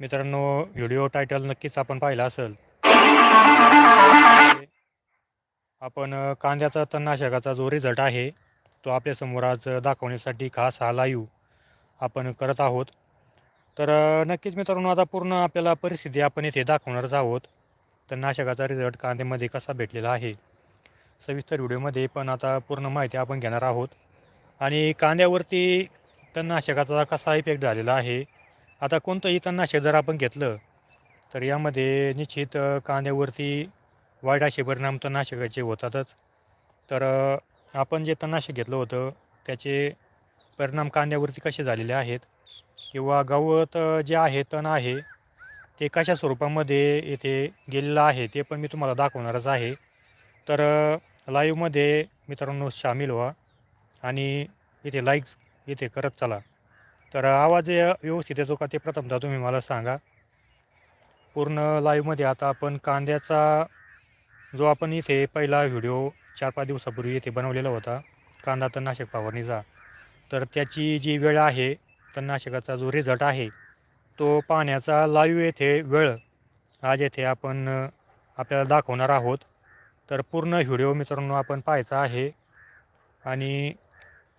मित्रांनो video title नक्कीच आपण पाहिला असेल. आपण कांद्याचा तणनाशकाचा जो रिझल्ट आहे तो आपल्यासमोर आज दाखवण्यासाठी खास हा लाईव्ह आपण करत आहोत. तर नक्कीच मित्रांनो आता पूर्ण आपल्याला परिस्थिती आपण इथे दाखवणारच आहोत. तणनाशकाचा रिझल्ट कांद्यामध्ये कसा भेटलेला आहे? सविस्तर व्हिडिओमध्ये पण आता पूर्ण माहिती आपण घेणार आहोत. आणि कांद्यावरती तणनाशकाचा कसा इफेक्ट झालेला आहे? आता कोणतंही तणनाशक जर आपण घेतलं तर यामध्ये निश्चित कांद्यावरती वाईट असे परिणाम तणनाशकाचे होतातच. तर आपण जे तणनाशक घेतलं होतं त्याचे परिणाम कांद्यावरती कसे झालेले आहेत? किंवा गवत जे आहे तण आहे ते कशा स्वरूपामध्ये येथे गेलेलं आहे ते पण मी तुम्हाला दाखवणारच आहे. तर लाईव्हमध्ये मित्रांनो सामील व्हा आणि इथे लाईक इथे करत चला. तर आवाज व्यवस्थित येतो का ते प्रथमतः तुम्ही मला सांगा. पूर्ण लाईव्हमध्ये आता आपण कांद्याचा जो आपण इथे पहिला व्हिडिओ चार पाच दिवसापूर्वी इथे बनवलेला होता कांदा तणनाशक फवारणीचा तर त्याची जी वेळ आहे तणनाशकाचा जो रिझल्ट आहे तो पाहण्याचा लाईव्ह येथे वेळ आज येथे आपण आपल्याला दाखवणार आहोत. तर पूर्ण व्हिडिओ मित्रांनो आपण पाहायचा आहे. आणि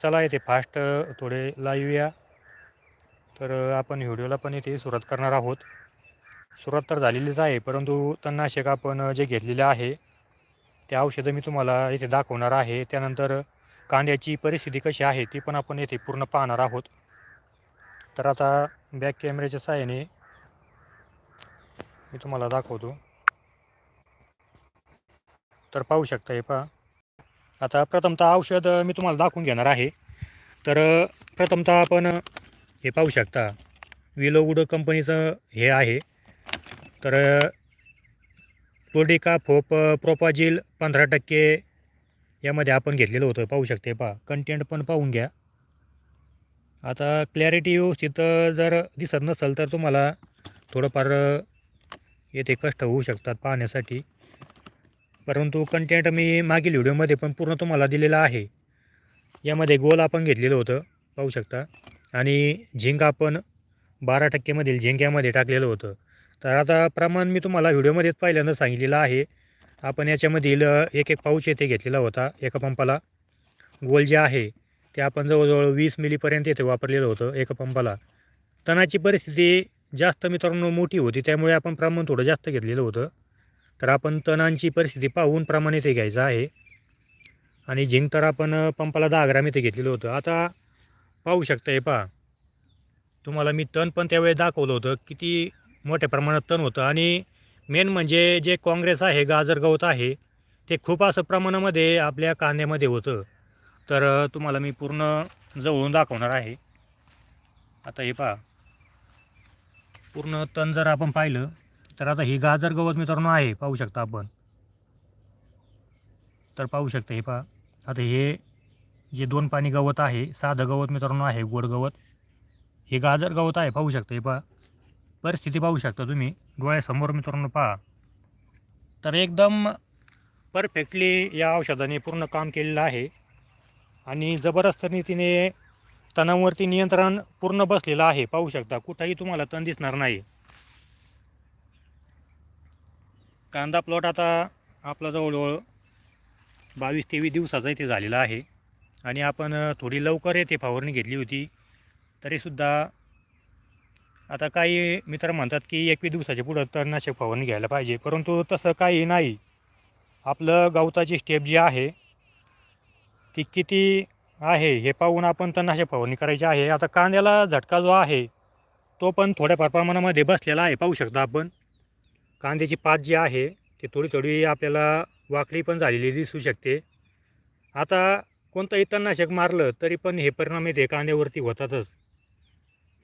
चला येथे फास्ट थोडे लाईव्ह या. तर आपण व्हिडिओला पण इथे सुरुवात करणार आहोत. सुरुवात तर झालेलीच आहे परंतु तणनाशक आपण जे घेतलेलं आहे ते औषधं मी तुम्हाला इथे दाखवणार आहे. त्यानंतर कांद्याची परिस्थिती कशी आहे ती पण आपण येथे पूर्ण पाहणार आहोत. तर आता बॅक कॅमेऱ्याच्या सहाय्याने मी तुम्हाला दाखवतो. तर पाहू शकता हे पहा. आता प्रथमतः औषध मी तुम्हाला दाखवून घेणार आहे. तर प्रथमतः आपण हे पाहू शकता. विलोवुड कंपनीचं हे आहे. तर टोडिका फोप प्रोपाजिल पंधरा टक्के यामध्ये आपण घेतलेलं होतं. पाहू शकते पहा. कंटेंट पण पाहून घ्या. आता क्लॅरिटी व्यवस्थित जर दिसत नसेल तर तुम्हाला थोडंफार येथे कष्ट होऊ शकतात पाहण्यासाठी. परंतु कंटेंट मी मागील व्हिडिओमध्ये पण पूर्ण तुम्हाला दिलेला आहे. यामध्ये गोल आपण घेतलेलं होतं. पाहू शकता. आणि झिंक आपण बारा टक्केमधील झिंक्यामध्ये टाकलेलं होतं. तर आता प्रमाण मी तुम्हाला व्हिडिओमध्येच पहिल्यांदा सांगितलेलं आहे. आपण याच्यामधील एक एक पाऊच येथे घेतलेला होता एका पंपाला. गोल जे आहे ते आपण जवळजवळ वीस मिलीपर्यंत येथे वापरलेलं होतं एका पंपाला. तणाची परिस्थिती जास्त मित्रांनो मोठी होती त्यामुळे आपण प्रमाण थोडं जास्त घेतलेलं होतं. तर आपण तणांची परिस्थिती पाहून प्रमाण येथे घ्यायचं आहे. आणि झिंक तर आपण पंपाला दहा ग्राम इथे घेतलेलं होतं. आता पाहू शकता हे पहा. तुम्हाला मी तण पण त्यावेळेस दाखवलं होतं किती मोठ्या प्रमाणात तण होतं. आणि मेन म्हणजे जे काँग्रेस आहे गाजर गवत आहे ते खूप असं प्रमाणामध्ये आपल्या कांद्यामध्ये होतं. तर तुम्हाला मी पूर्ण जवळून दाखवणार आहे. आता हे पहा. पूर्ण तण जर आपण पाहिलं तर आता ही गाजर गवत मित्रांनो आहे पाहू शकता आपण. तर पाहू शकता हे पहा. आता हे जे दोन पाणी गवत आहे साधं गवत मित्रांनो आहे गोड गवत. हे गाजर गवत आहे पाहू शकता हे पहा. परिस्थिती पाहू शकता तुम्ही. डोळ्यासमोर मित्रांनो पहा. तर एकदम परफेक्टली या औषधाने पूर्ण काम केलेलं आहे. आणि जबरदस्त रीतीने तणावरती नियंत्रण पूर्ण बसलेलं आहे. पाहू शकता कुठंही तुम्हाला तण दिसणार नाही. कांदा प्लॉट आता आपला जवळजवळ बावीस तेवीस दिवसाचा इथे झालेला आहे. आणि आपण थोडी लवकर येथे फवारणी घेतली होती. तरीसुद्धा आता काही मित्र म्हणतात की एकवीस दिवसाच्या पुढं तणनाशक फवारणी घ्यायला पाहिजे. परंतु तसं काही नाही. आपलं गवताची स्टेप जी आहे ती किती आहे हे पाहून आपण तणनाशक फवारणी करायची आहे. आता कांद्याला झटका जो आहे तो पण थोड्याफार प्रमाणामध्ये बसलेला आहे. पाहू शकता आपण. कांद्याची पात जी आहे ती थोडी थोडी आपल्याला वाकडी पण झालेली दिसू शकते. आता कोणतंही तणनाशक मारलं तरी पण हे परिणाम येते कांद्यावरती होतातच.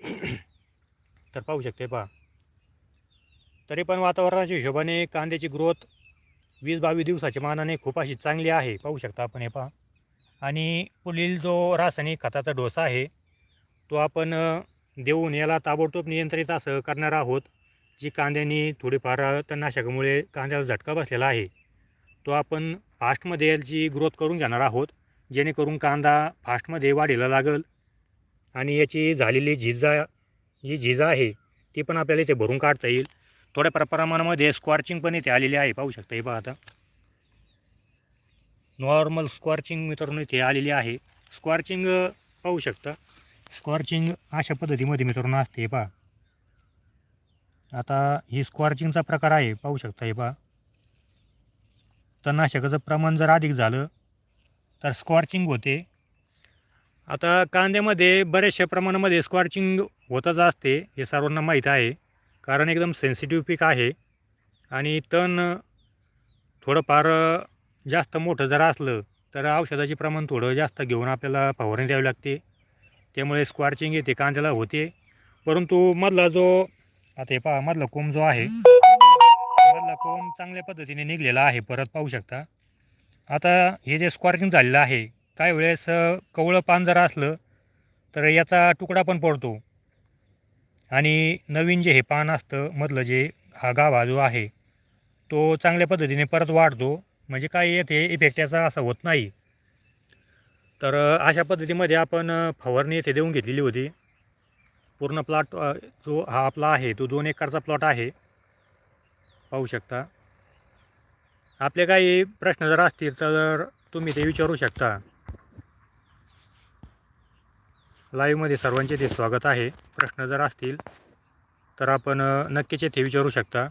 तर पाहू शकते पहा. तरी पण वातावरणाच्या हिशोबाने कांद्याची ग्रोथ वीस बावीस दिवसाच्या मानाने खूप अशी चांगली आहे. पाहू शकता आपण हे पहा. आणि पुढील जो रासायनिक खताचा डोसा आहे तो आपण देऊन याला ताबडतोब नियंत्रित असं करणार आहोत जी कांद्यानी थोडीफार तणनाशकामुळे कांद्याला झटका बसलेला आहे. तो आपण फास्टमध्ये याची ग्रोथ करून घेणार आहोत जेणेकरून कांदा फास्टमध्ये वाढीला लागेल. आणि याची झालेली झिजा जी झिजा आहे ती पण आपल्याला इथे भरून काढता येईल. थोड्या प्रमाणामध्ये स्क्वॉर्चिंग पण इथे आलेली आहे. पाहू शकता हे पहा आता. नॉर्मल स्क्वॉर्चिंग मित्रांनो इथे आलेली आहे. स्क्वॉर्चिंग पाहू शकता. स्क्वॉर्चिंग अशा पद्धतीमध्ये मित्रांनो असते हे पहा. आता ही स्क्वॉर्चिंगचा प्रकार आहे. पाहू शकता हे पहा. तणनाशकाचं प्रमाण जर अधिक झालं तर स्क्वॉर्चिंग होते. आता कांद्यामध्ये बऱ्याचशा प्रमाणामध्ये स्क्वॉर्चिंग होतच असते हे सर्वांना माहीत आहे. कारण एकदम सेन्सिटिव्ह पीक आहे. आणि तण थोडंफार जास्त मोठं जर असलं तर औषधाचे प्रमाण थोडं जास्त घेऊन आपल्याला फवारणी द्यावी लागते. त्यामुळे स्क्वॉर्चिंग येते कांद्याला होते. परंतु मधला जो आता हे पहा मधला कोंब जो आहे मधला कोंब चांगल्या पद्धतीने निघलेला आहे परत पाहू शकता. आता हे जे स्क्वॉर्चिंग झालेलं आहे काही वेळेस कवळं पान जर असलं तर याचा तुकडा पण पडतो. आणि नवीन जे हे पान असतं मधलं जे हा गाभा जो आहे तो चांगल्या पद्धतीने परत वाढतो. म्हणजे काही येते इफेक्ट याचा असा होत नाही. तर अशा पद्धतीमध्ये आपण फवारणी येथे देऊन घेतलेली होती. पूर्ण प्लॉट जो हा आपला आहे तो दोन एकरचा प्लॉट आहे. पाहू शकता. आपले काही प्रश्न जर असतील तर तुम्ही ते विचारू शकता. लाईव्हमध्ये सर्वांचे ते स्वागत आहे. प्रश्न जर असतील तर आपण नक्कीच येथे विचारू शकता.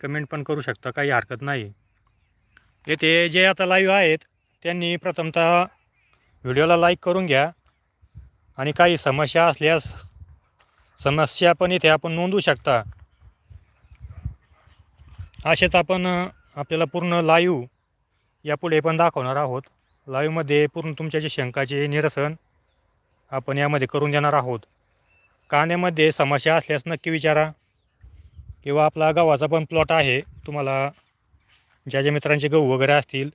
कमेंट पण करू शकता काही हरकत नाही. येथे जे आता लाईव्ह आहेत त्यांनी प्रथमतः व्हिडिओला लाईक करून घ्या. आणि काही समस्या असल्यास समस्या पण इथे आपण नोंदवू शकता. असेच आपण आपल्याला पूर्ण लाईव्ह यापुढे पण दाखवणार आहोत. लाईव्हमध्ये पूर्ण तुमच्या जे शंकाचे निरसन आपण यामध्ये करून देणार आहोत. कांद्यामध्ये समस्या असल्यास नक्की विचारा. किंवा आपला गव्हाचा पण प्लॉट आहे तुम्हाला ज्या ज्या मित्रांचे गहू वगैरे असतील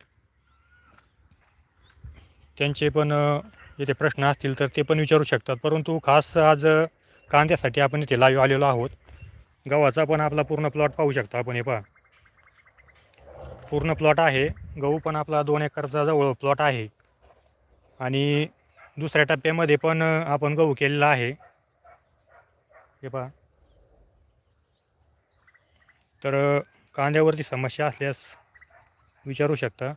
त्यांचे पण येथे प्रश्न असतील तर ते पण विचारू शकतात. परंतु खास आज कांद्यासाठी आपण इथे लाईव्ह आलेलो आहोत. गव्हाचा पण आपला पूर्ण प्लॉट पाहू शकता आपण हे पहा. पूर्ण प्लॉट आहे. गहू पण आपला दोन एकरचा जवळ प्लॉट आहे. आणि दुसऱ्या टप्प्यामध्ये पण आपण गहू केलेला आहे. हे पहा. तर कांद्यावरती समस्या असल्यास विचारू शकता.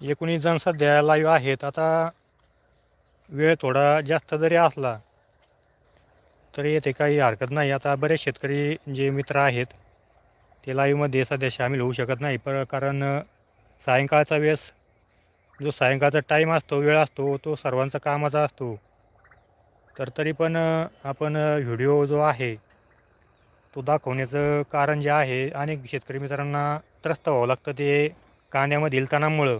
एकोणीस जण सध्या लाईव्ह आहेत. आता वेळ थोडा जास्त जरी असला तरी येथे काही हरकत नाही. आता बरेच शेतकरी जे मित्र आहेत ते लाईव्हमध्ये सध्या सामील होऊ शकत नाही. पर कारण सायंकाळचा वेळेस जो सायंकाळचा टाईम असतो वेळ असतो तो सर्वांचा कामाचा असतो. तर तरी पण आपण व्हिडिओ जो आहे तो दाखवण्याचं कारण जे आहे अनेक शेतकरी मित्रांना त्रस्त व्हावं लागतं. ते कांद्यामधील तणामुळं.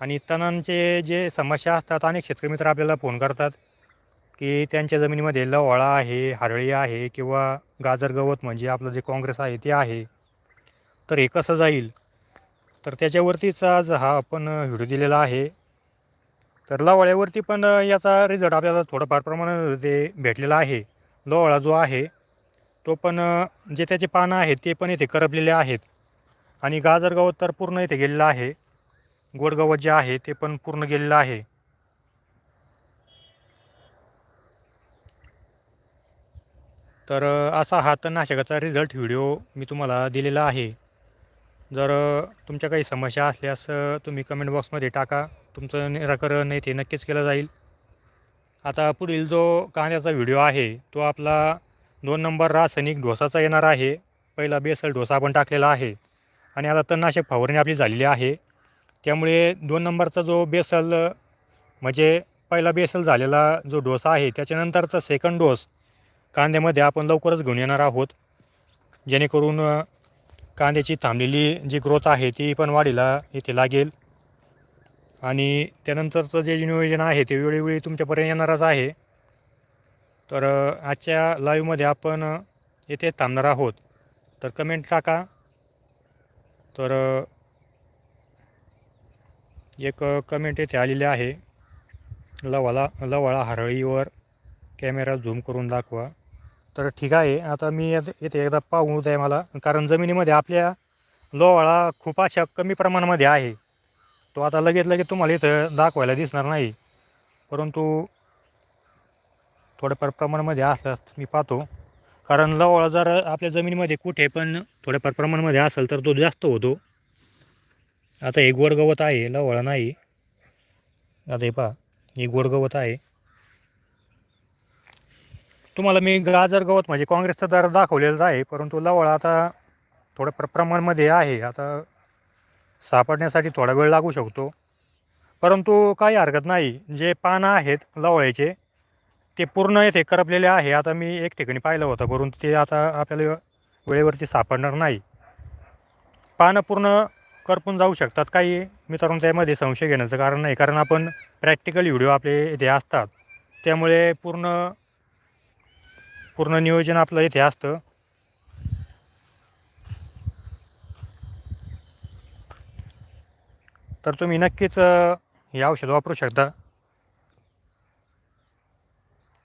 आणि तणांचे जे समस्या असतात अनेक शेतकरी मित्र आपल्याला फोन करतात की त्यांच्या जमिनीमध्ये लवळा आहे हरळी आहे किंवा गाजर गवत म्हणजे आपलं जे काँग्रेस आहे ते आहे तर हे कसं जाईल? तर त्याच्यावरतीच आज हा आपण व्हिडिओ दिलेला आहे. तर लवाळ्यावरती पण याचा रिझल्ट आपल्याला थोडंफार प्रमाणामध्ये भेटलेला आहे. लवाळा जो आहे तो पण जे त्याचे पानं आहेत ते पण इथे करपलेले आहेत. आणि गाजर गवत तर पूर्ण इथे गेलेलं आहे. गोडगावत जे आहे ते पण पूर्ण गेलेलं आहे. तर असा हा तणनाशकाचा रिझल्ट व्हिडिओ मी तुम्हाला दिलेला आहे. जर तुमच्या काही समस्या असल्यास तुम्ही कमेंट बॉक्समध्ये टाका. तुमचं निराकरण येथे नक्कीच केलं जाईल. आता पुढील जो कांद्याचा व्हिडिओ आहे तो आपला दोन नंबर रासायनिक डोसाचा येणार आहे. पहिला बेसल डोसा आपण टाकलेला आहे. आणि आता तणनाशक फवारणी आपली झालेली आहे. त्यामुळे दोन नंबरचा जो बेसल म्हणजे पहिला बेसल झालेला जो डोसा आहे त्याच्यानंतरचा सेकंड डोस कांद्यामध्ये आपण लवकरच घेऊन येणार आहोत. जेणेकरून कांद्याची थांबलेली जी ग्रोथ आहे ती पण वाढीला इथे लागेल. आणि त्यानंतरचं जे नियोजन आहे ते वेळोवेळी तुमच्यापर्यंत येणारच आहे. तर आजच्या लाईव्हमध्ये आपण येथे थांबणार आहोत. तर कमेंट टाका. तर एक कमेंट येथे आलेली आहे. लवाला लवाळा हरळीवर कॅमेरा झूम करून दाखवा. तर ठीक आहे आता मी येथे एकदा पाहू द्या मला. कारण जमिनीमध्ये आपल्या लोवाळा खूप अशा कमी प्रमाणामध्ये आहे. तो आता लगेच लगेच तुम्हाला इथं दाखवायला दिसणार नाही. परंतु थोड्याफार प्रमाणामध्ये असल्यास मी पाहतो. कारण लवाळा जर आपल्या जमिनीमध्ये कुठे पण थोड्याफार प्रमाणामध्ये असेल तर तो जास्त होतो. आता हे गोड गवत आहे लवळ नाही. आता हे पहा हे गोड गवत आहे. तुम्हाला मी गाजर गवत म्हणजे काँग्रेसचा दर दाखवलेलाच आहे परंतु लवळ आता थोड्या प्र प्रमाणामध्ये आहे. आता सापडण्यासाठी थोडा वेळ लागू शकतो. परंतु काही हरकत नाही. जे पानं आहेत लवळ्याचे ते पूर्ण येथे करपलेले आहे. आता मी एक ठिकाणी पाहिलं होतं परंतु ते आता आपल्याला वेळेवरती सापडणार नाही. पानं पूर्ण करपून जाऊ शकतात. काही मित्रांनो त्यामध्ये संशय घेण्याचं कारण नाही. कारण आपण प्रॅक्टिकल व्हिडिओ आपले इथे असतात. त्यामुळे पूर्ण पूर्ण नियोजन आपलं इथे असतं. तर तुम्ही नक्कीच हे औषध वापरू शकता.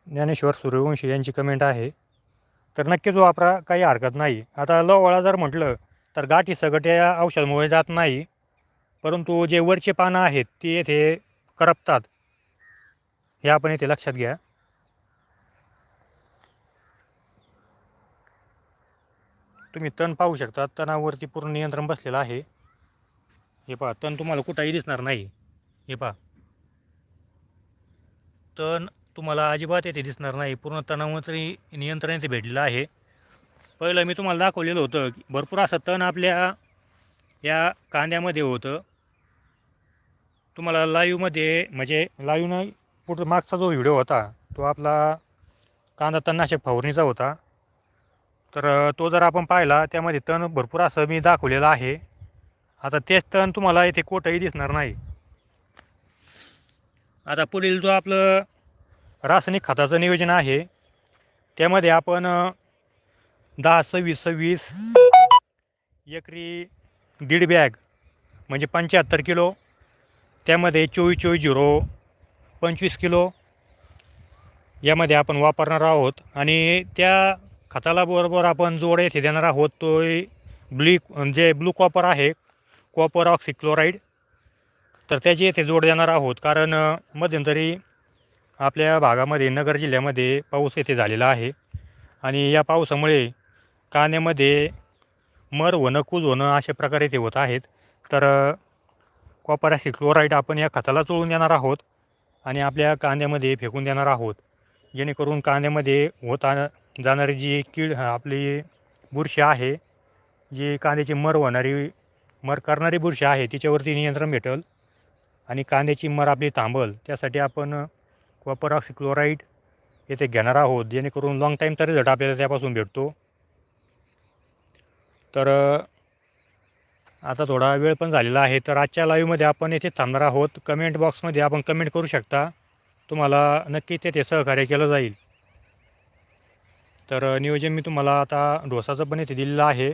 ज्ञानेश्वर सूर्यवंशी यांची कमेंट आहे. तर नक्कीच वापरा. काही हरकत नाही. आता लवळा जर म्हटलं तर गाठी सगट या औषधामुळे जात नाही. परंतु जे वरचे पानं आहेत ती येथे करपतात. हे आपण येथे लक्षात घ्या. तुम्ही तण पाहू शकता तणावरती पूर्ण नियंत्रण बसलेलं आहे. हे पहा तण तुम्हाला कुठंही दिसणार नाही. हे पहा. तण तुम्हाला अजिबात येथे दिसणार नाही. पूर्ण तणावरती नियंत्रण येथे भेटलेलं आहे. पहिलं मी तुम्हाला दाखवलेलं होतं की भरपूर असं तण आपल्या या कांद्यामध्ये होतं. तुम्हाला लाईव्हमध्ये म्हणजे लाईव्हनं पुढं मागचा जो व्हिडिओ होता तो आपला कांदा तणनाशक फवारणीचा होता. तर तो जर आपण पाहिला त्यामध्ये तण भरपूर असं मी दाखवलेलं आहे. आता तेच तण तुम्हाला इथे कोठंही दिसणार नाही. आता पुढील जो आपलं रासायनिक खताचं नियोजन आहे त्यामध्ये आपण दहा सव्वीस सव्वीस एकरी दीड बॅग म्हणजे पंच्याहत्तर किलो. त्यामध्ये चोवीस चोवीस झिरो पंचवीस किलो यामध्ये आपण वापरणार आहोत. आणि त्या खताला बरोबर आपण जोड येथे देणार आहोत. तो ब्ली जे ब्लू कॉपर आहे कॉपर ऑक्सिक्लोराईड. तर त्याची येथे जोड देणार आहोत. कारण मध्यंतरी आपल्या भागामध्ये नगर जिल्ह्यामध्ये पाऊस येथे झालेला आहे. आणि या पावसामुळे कांद्यामध्ये मर होणं कूज होणं अशा प्रकारे ते होत आहेत. तर अ, कॉपर क्लोराईड आपण या खताला चोळून देणार आहोत आणि आपल्या कांद्यामध्ये फेकून देणार आहोत. जेणेकरून कांद्यामध्ये होता जाणारी जी कीड आपली बुरशी आहे जी कांद्याची मर होणारी मर करणारी बुरशी आहे तिच्यावरती नियंत्रण भेटेल आणि कांद्याची मर आपली थांबल त्यासाठी आपण कॉपर ऑक्सिक्लोराईड येथे घेणार आहोत. जेणेकरून लॉंग टाईम तरी झट आपल्याला त्यापासून भेटतो. तर आता थोडा वेळ पण झालेला आहे. तर आजच्या लाईव्हमध्ये आपण येथे थांबणार आहोत. कमेंट बॉक्समध्ये आपण कमेंट करू शकता. तुम्हाला नक्कीच तेथे सहकार्य केलं जाईल. तर नियोजन मी तुम्हाला आता डोसाचं पण येथे दिलेलं आहे.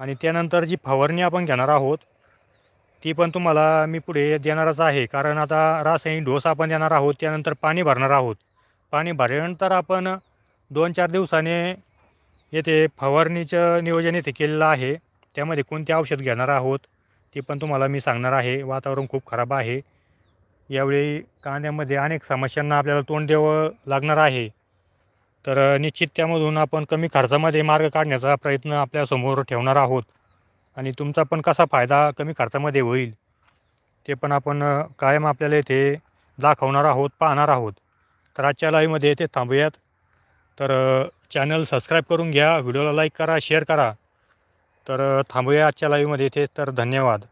आणि त्यानंतर जी फवारणी आपण घेणार आहोत ती पण तुम्हाला मी पुढे देणारच आहे. कारण आता रासायनिक डोस आपण देणार आहोत. त्यानंतर पाणी भरणार आहोत. पाणी भरल्यानंतर आपण दोन चार दिवसाने येथे फवारणीचं नियोजन येथे केलेलं आहे. त्यामध्ये कोणते औषध घेणार आहोत ते पण तुम्हाला मी सांगणार आहे. वातावरण खूप खराब आहे. यावेळी कांद्यामध्ये अनेक समस्यांना आपल्याला तोंड द्यावं लागणार आहे. तर निश्चित त्यामधून आपण कमी खर्चामध्ये मार्ग काढण्याचा प्रयत्न आपल्यासमोर ठेवणार आहोत. आणि तुमचा पण कसा फायदा कमी खर्चामध्ये होईल ते पण आपण कायम आपल्याला इथे दाखवणार आहोत पाहणार आहोत. तर आजच्या लाईव्हमध्ये येथे थांबूयात. तर चॅनल सबस्क्राईब करून घ्या व्हिडिओला लाईक करा शेअर करा. तर थांबूया आजच्या लाईव्हमध्ये इथे तर धन्यवाद.